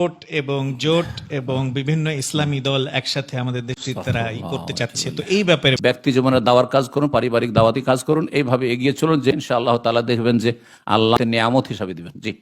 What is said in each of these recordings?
জোট এবং জোট এবং বিভিন্ন ইসলামী দল একসাথে আমাদের দেশে তারা ই করতে চাচ্ছে। তো এই ব্যাপারে ব্যক্তি জীবনের দাওয়ার কাজ করুন পারিবারিক দাওয়াতি কাজ করুন এইভাবে এগিয়ে চলুন যে ইনশাআল্লাহ তালা দেখবেন যে আল্লাহ নিয়ামত হিসাবে দিবেন। জি।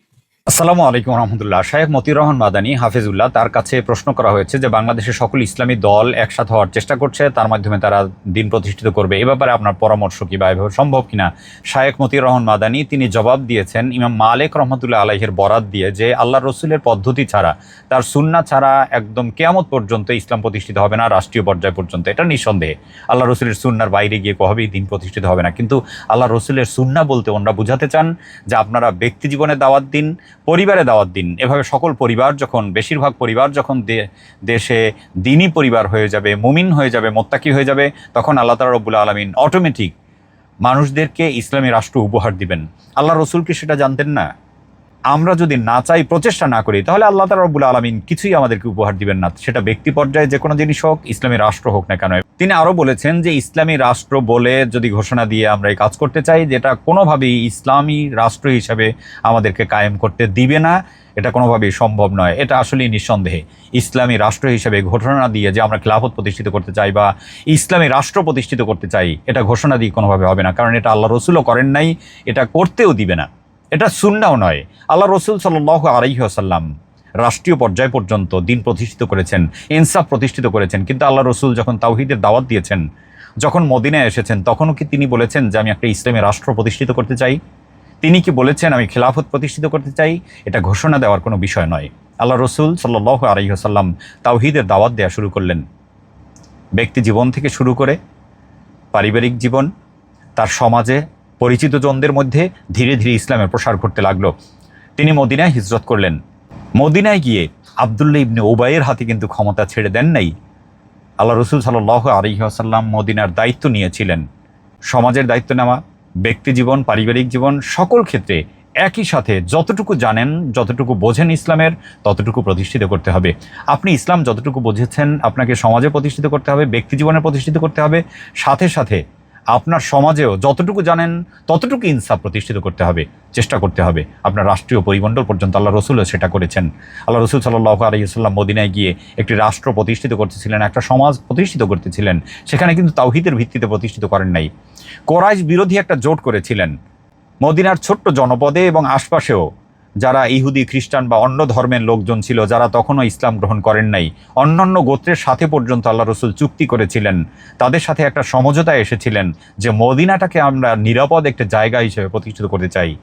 আসসালামু আলাইকুম রহমতুল্লাহ। শাহেখ মতিউর রহমান মাদানী হাফিজুল্লাহ, তার কাছে প্রশ্ন করা হয়েছে যে, বাংলাদেশের সকল ইসলামী দল একসাথে হওয়ার চেষ্টা করছে, তার মাধ্যমে তারা দিন প্রতিষ্ঠিত করবে। এ ব্যাপারে আপনার পরামর্শ কি বা এভাবে সম্ভব কিনা? শাহেখ মতিউর রহমান মাদানী, তিনি জবাব দিয়েছেন ইমাম মালিক রহমতুল্লাহ আলাইহের বরাত দিয়ে যে আল্লাহ রসুলের পদ্ধতি ছাড়া, তার সুন্না ছাড়া একদম কেয়ামত পর্যন্ত ইসলাম প্রতিষ্ঠিত হবে না, রাষ্ট্রীয় পর্যায় পর্যন্ত। এটা নিঃসন্দেহে। আল্লাহ রসুলের সুন্নার বাইরে গিয়ে কবেই দিন প্রতিষ্ঠিত হবে না। কিন্তু আল্লাহ রসুলের সুন্না বলতে ওনারা বুঝাতে চান যে, আপনারা ব্যক্তি জীবনে দাওয়াত দিন পরিবারে দাওয়াত দিন। এভাবে সকল পরিবার যখন, বেশিরভাগ পরিবার যখন দেশে দিনই পরিবার হয়ে যাবে, মুমিন হয়ে যাবে, মোত্তাকি হয়ে যাবে, তখন আল্লাহ তালা রব্বুল আলমিন অটোমেটিক মানুষদেরকে ইসলামী রাষ্ট্র উপহার দিবেন। আল্লাহ রসুল কি সেটা জানতেন না? আমরা যদি না চাই প্রচেষ্টা না করি, তাহলে আল্লাহ তালা রব্বুল আলমিন কিছুই আমাদেরকে উপহার দিবেন না। সেটা ব্যক্তি পর্যায়ে যে কোনো জিনিস হোক, ইসলামী রাষ্ট্র হোক না কেন। তিনি আরও বলেছেন যে, ইসলামী রাষ্ট্র বলে যদি ঘোষণা দিয়ে আমরা এই কাজ করতে চাই, যেটা কোনোভাবেই ইসলামী রাষ্ট্র হিসাবে আমাদেরকে কায়েম করতে দিবে না, এটা কোনোভাবেই সম্ভব নয়। এটা আসলেই নিঃসন্দেহে ইসলামী রাষ্ট্র হিসেবে ঘোষণা দিয়ে যে আমরা খিলাফত প্রতিষ্ঠিত করতে চাই বা ইসলামী রাষ্ট্র প্রতিষ্ঠিত করতে চাই, এটা ঘোষণা দিয়ে কোনোভাবে হবে না। কারণ এটা আল্লাহ রসুলও করেন নাই, এটা করতেও দিবে না। এটা সুন্নাও নয়। আল্লাহ রসুল সাল্লাহ আলাইসাল্লাম রাষ্ট্রীয় পর্যায় পর্যন্ত দিন প্রতিষ্ঠিত করেছেন, ইনসাফ প্রতিষ্ঠিত করেছেন, কিন্তু আল্লাহ রসুল যখন তাওহিদের দাওয়াত দিয়েছেন, যখন মদিনায় এসেছেন, তখনও কি তিনি বলেছেন যে আমি একটা ইসলামী রাষ্ট্র প্রতিষ্ঠিত করতে চাই? তিনি কি বলেছেন আমি খেলাফত প্রতিষ্ঠিত করতে চাই? এটা ঘোষণা দেওয়ার কোনো বিষয় নয়। আল্লাহ রসুল সাল্লাহ আলাইসাল্লাম তাওহিদের দাওয়াত দেওয়া শুরু করলেন। ব্যক্তি জীবন থেকে শুরু করে পারিবারিক জীবন, তার সমাজে পরিচিত জনদের মধ্যে ধীরে ধীরে ইসলামের প্রসার ঘটতে লাগল। তিনি মদিনায় হিজরত করলেন। মদিনায় গিয়ে আবদুল্লা ইবনে ওবাইয়ের হাতে কিন্তু ক্ষমতা ছেড়ে দেন নাই। আল্লাহ রসুল সাল্লাহ আলহিহাসাল্লাম মদিনার দায়িত্ব নিয়েছিলেন। সমাজের দায়িত্ব নেওয়া, ব্যক্তি জীবন, পারিবারিক জীবন, সকল ক্ষেত্রে একই সাথে যতটুকু জানেন, যতটুকু বোঝেন ইসলামের, ততটুকু প্রতিষ্ঠিত করতে হবে। আপনি ইসলাম যতটুকু বুঝেছেন, আপনাকে সমাজে প্রতিষ্ঠিত করতে হবে, ব্যক্তি জীবনে প্রতিষ্ঠিত করতে হবে। সাথে সাথে আপনার সমাজেও যতটুকু জানেন, ততটুকু ইনসাফ প্রতিষ্ঠিত করতে হবে, চেষ্টা করতে হবে। আপনার রাষ্ট্রীয় পরিমণ্ডল পর্যন্ত আল্লাহ রসুলও সেটা করেছেন। আল্লাহ রসুল সাল্লাহ আলাইসাল্লাম মদিনায় গিয়ে একটি রাষ্ট্র প্রতিষ্ঠিত করতেছিলেন, একটা সমাজ প্রতিষ্ঠিত করতেছিলেন। সেখানে কিন্তু তাওহিদের ভিত্তিতে প্রতিষ্ঠিত করেন নাই। কোরাইশ বিরোধী একটা জোট করেছিলেন। মদিনার ছোট্ট জনপদে এবং আশপাশেও যারা ইহুদি, খ্রিস্টান বা অন্য ধর্মের লোকজন ছিল, যারা তখনও ইসলাম গ্রহণ করেন নাই, অন্যান্য গোত্রের সাথে পর্যন্ত আল্লাহ রসুল চুক্তি করেছিলেন। তাদের সাথে একটা সমঝোতায় এসেছিলেন যে মদিনাটাকে আমরা নিরাপদ একটা জায়গা হিসেবে প্রতিষ্ঠিত করতে চাই।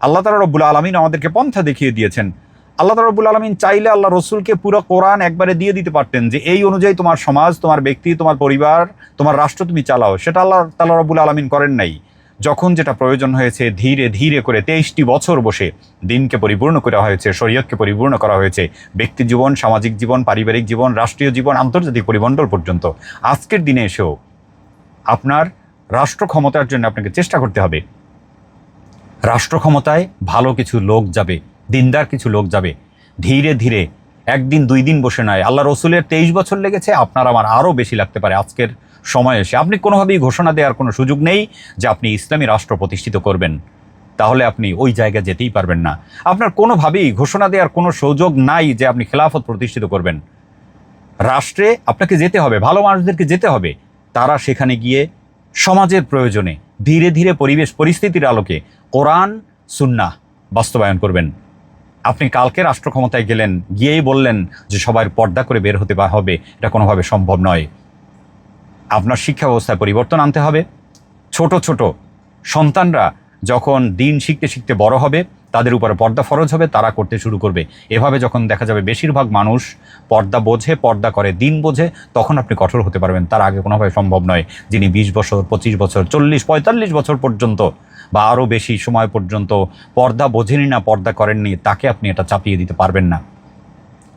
আল্লাহ তালা রব্বুল আলমিন আমাদেরকে পন্থা দেখিয়ে দিয়েছেন। আল্লাহ রব্বুল আলমিন চাইলে আল্লাহ রসুলকে পুরো কোরআন একবারে দিয়ে দিতে পারতেন যে এই অনুযায়ী তোমার সমাজ, তোমার ব্যক্তি, তোমার পরিবার, তোমার রাষ্ট্র তুমি চালাও। সেটা আল্লাহ তালা রব্বুল আলমিন করেন নাই। যখন যেটা প্রয়োজন হয়েছে, ধীরে ধীরে করে তেইশটি বছর বসে দিনকে পরিপূর্ণ করা হয়েছে, শরীয়তকে পরিপূর্ণ করা হয়েছে, ব্যক্তি জীবন, সামাজিক জীবন, পারিবারিক জীবন, রাষ্ট্রীয় জীবন, আন্তর্জাতিক পরিমণ্ডল পর্যন্ত। আজকের দিনে এসেও আপনার রাষ্ট্র ক্ষমতার জন্য আপনাকে চেষ্টা করতে হবে। রাষ্ট্র ক্ষমতায় ভালো কিছু লোক যাবে, দিনদার কিছু লোক যাবে। ধীরে ধীরে, একদিন দুই দিন বসে নয়, আল্লাহ রসুলের তেইশ বছর লেগেছে, আপনার আমার আরও বেশি লাগতে পারে আজকের সময় এসে। আপনি কোনোভাবেই ঘোষণা দেওয়ার কোনো সুযোগ নেই যে আপনি ইসলামী রাষ্ট্র প্রতিষ্ঠিত করবেন। তাহলে আপনি ওই জায়গায় যেতেই পারবেন না। আপনার কোনোভাবেই ঘোষণা দেওয়ার কোনো সুযোগ নাই যে আপনি খেলাফত প্রতিষ্ঠিত করবেন। রাষ্ট্রে আপনাকে যেতে হবে, ভালো মানুষদেরকে যেতে হবে। তারা সেখানে গিয়ে সমাজের প্রয়োজনে ধীরে ধীরে পরিবেশ, পরিস্থিতির আলোকে কোরআন সুন্না বাস্তবায়ন করবেন। আপনি কালকে রাষ্ট্র ক্ষমতায় গেলেন, গিয়েই বললেন যে সবার পর্দা করে বের হতে হবে, এটা কোনোভাবে সম্ভব নয়। আপনার শিক্ষা ব্যবস্থায় পরিবর্তন আনতে হবে। ছোট ছোট সন্তানরা যখন দিন শিখতে শিখতে বড় হবে, তাদের উপরে পর্দা ফরজ হবে, তারা করতে শুরু করবে। এভাবে যখন দেখা যাবে বেশিরভাগ মানুষ পর্দা বোঝে, পর্দা করে, দিন বোঝে, তখন আপনি কঠোর হতে পারবেন। তার আগে কোনোভাবে সম্ভব নয় যিনি বিশ বছর, পঁচিশ বছর, চল্লিশ, পঁয়তাল্লিশ বছর পর্যন্ত বা আরও বেশি সময় পর্যন্ত পর্দা বোঝেনি না, পর্দা করেননি, তাকে আপনি এটা চাপিয়ে দিতে পারবেন না।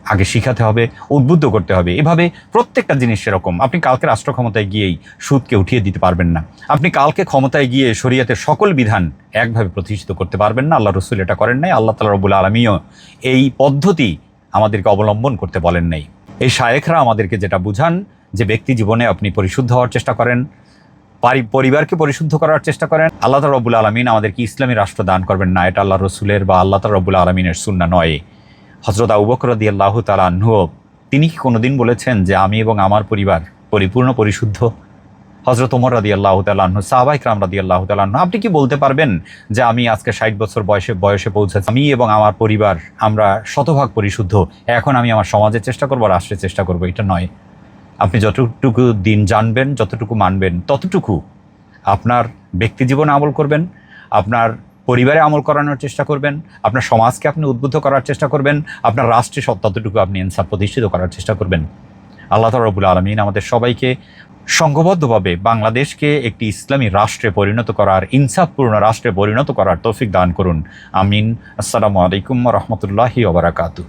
আগে শিখাতে হবে, উদ্বুদ্ধ করতে হবে। এভাবে প্রত্যেকটা জিনিস সেরকম। আপনি কালকে রাষ্ট্র ক্ষমতায় গিয়েই সুদকে উঠিয়ে দিতে পারবেন না। আপনি কালকে ক্ষমতায় গিয়ে শরীয়তের সকল বিধান একভাবে প্রতিষ্ঠিত করতে পারবেন না। আল্লাহ রসুল এটা করেন নাই। আল্লাহ তালা রবুল আলমীও এই পদ্ধতি আমাদেরকে অবলম্বন করতে বলেন নাই। এই শায়েখরা আমাদেরকে যেটা বুঝান, যে ব্যক্তি জীবনে আপনি পরিশুদ্ধ হওয়ার চেষ্টা করেন, পারি- পরিবারকে পরিশুদ্ধ করার চেষ্টা করেন, আল্লাহ তালা রবুল আলমিন আমাদেরকে ইসলামী রাষ্ট্র দান করবেন না। এটা আল্লাহ রসুলের বা আল্লাহ তালা রবুল আলমিনের সুন্না নয়। হজরত আবুবকর দিয়ে আল্লাহ তালাহ তিনি কি কোনোদিন বলেছেন যে আমি এবং আমার পরিবার পরিপূর্ণ, পরিশুদ্ধ? হজরত ওমর রাদি আল্লাহ তালাহ সাহবাই ক্রাম রাদি আল্লাহ তালাহ আপনি কি বলতে পারবেন যে আমি আজকে ষাট বছর বয়সে বয়সে পৌঁছেছি? আমি এবং আমার পরিবার, আমরা শতভাগ পরিশুদ্ধ। এখন আমি আমার সমাজের চেষ্টা করব রাষ্ট্রের চেষ্টা করব, এটা নয়। আপনি যতটুকু দিন জানবেন, যতটুকু মানবেন, ততটুকু আপনার ব্যক্তি জীবনে আমল করবেন, আপনার পরিবারে আমল করানোর চেষ্টা করবেন, আপনার সমাজকে আপনি উদ্বুদ্ধ করার চেষ্টা করবেন, আপনার রাষ্ট্রে ততটুকু আপনি ইনসাফ প্রতিষ্ঠিত করার চেষ্টা করবেন। আল্লাহ রবুল আলমিন আমাদের সবাইকে সংঘবদ্ধভাবে বাংলাদেশকে একটি ইসলামী রাষ্ট্রে পরিণত করার, ইনসাফপূর্ণ রাষ্ট্রে পরিণত করার তৌফিক দান করুন। আমিন। আসসালামু আলাইকুম রহমতুল্লাহি ওবরাকাতু